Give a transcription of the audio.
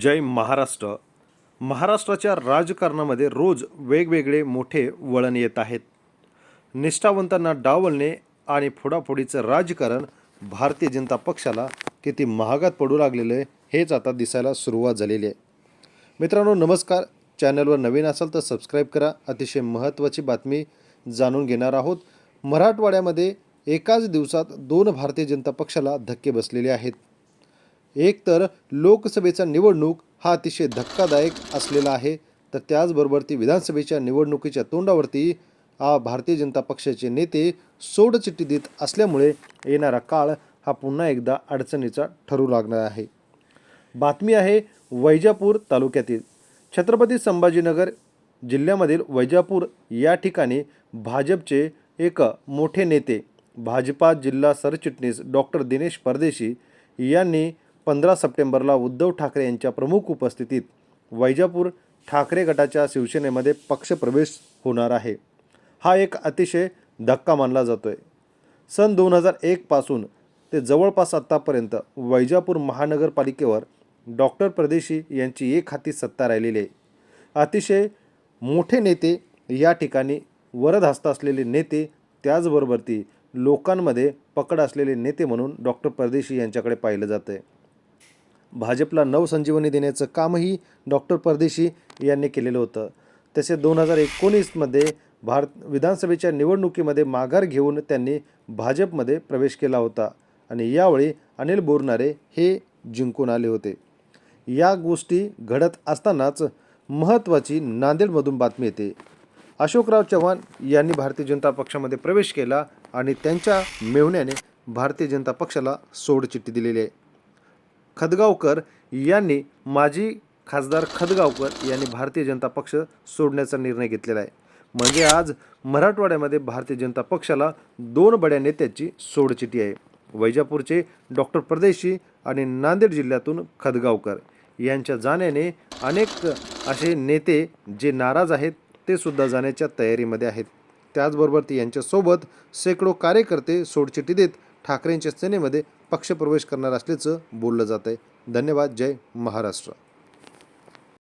जय महाराष्ट्र. महाराष्ट्राच्या राजकारणामध्ये रोज वेगवेगळे मोठे वळण येत आहेत. निष्ठावंतांना डावलणे आणि फोडाफोडीचं राजकारण भारतीय जनता पक्षाला किती महागात पडू लागलेलं आहे हेच आता दिसायला सुरुवात झालेली आहे. मित्रांनो नमस्कार. चॅनलवर नवीन असाल तर सबस्क्राईब करा. अतिशय महत्त्वाची बातमी जाणून घेणार आहोत. मराठवाड्यामध्ये एकाच दिवसात दोन भारतीय जनता पक्षाला धक्के बसलेले आहेत. एक तर लोकसभेचा निवडणूक हा अतिशय धक्कादायक असलेला आहे तर त्याचबरोबर ती विधानसभेच्या निवडणुकीच्या तोंडावरती आ भारतीय जनता पक्षाचे नेते सोडचिठ्ठी देत असल्यामुळे येणारा काळ हा पुन्हा एकदा अडचणीचा ठरू लागणार आहे. बातमी आहे वैजापूर तालुक्यातील. छत्रपती संभाजीनगर जिल्ह्यामधील वैजापूर या ठिकाणी भाजपचे एक मोठे नेते भाजपा जिल्हा सरचिटणीस डॉक्टर दिनेश परदेशी यांनी पंधरा सप्टेंबरला उद्धव ठाकरे यांच्या प्रमुख उपस्थितीत वैजापूर ठाकरे गटाच्या शिवसेनेमध्ये पक्षप्रवेश होणार आहे. हा एक अतिशय धक्का मानला जातोय. सन दोन हजार एकपासून ते जवळपास आत्तापर्यंत वैजापूर महानगरपालिकेवर डॉक्टर परदेशी यांची एक हाती सत्ता राहिलेली आहे. अतिशय मोठे नेते या ठिकाणी वरदहस्त असलेले नेते त्याचबरोबर ती लोकांमध्ये पकड असलेले नेते म्हणून डॉक्टर परदेशी यांच्याकडे पाहिलं जातं आहे भाजपला नवसंजीवनी देण्याचं कामही डॉक्टर परदेशी यांनी केलेलं होतं. तसे दोन हजार एकोणीसमध्ये भारत विधानसभेच्या निवडणुकीमध्ये माघार घेऊन त्यांनी भाजपमध्ये प्रवेश केला होता आणि यावेळी अनिल बोरनारे हे जिंकून आले होते. या गोष्टी घडत असतानाच महत्त्वाची नांदेडमधून बातमी येते. अशोकराव चव्हाण यांनी भारतीय जनता पक्षामध्ये प्रवेश केला आणि त्यांच्या मेवण्याने भारतीय जनता पक्षाला सोडचिठ्ठी दिलेली आहे. खदगावकर यांनी माजी खासदार खदगावकर यांनी भारतीय जनता पक्ष सोडण्याचा निर्णय घेतलेला आहे. म्हणजे आज मराठवाड्यामध्ये भारतीय जनता पक्षाला दोन बड्या नेत्याची सोडचिठी आहे. वैजापूरचे डॉक्टर परदेशी आणि नांदेड जिल्ह्यातून खदगावकर यांच्या जाण्याने अनेक असे नेते जे नाराज आहेत ते सुद्धा जाण्याच्या तयारीमध्ये आहेत. त्याचबरोबर ती यांच्यासोबत शेकडो कार्यकर्ते सोडचिठी देत ठाकरेंच्या सेनेमध्ये पक्षप्रवेश करणार असल्याचं बोललं जात आहे धन्यवाद. जय महाराष्ट्र.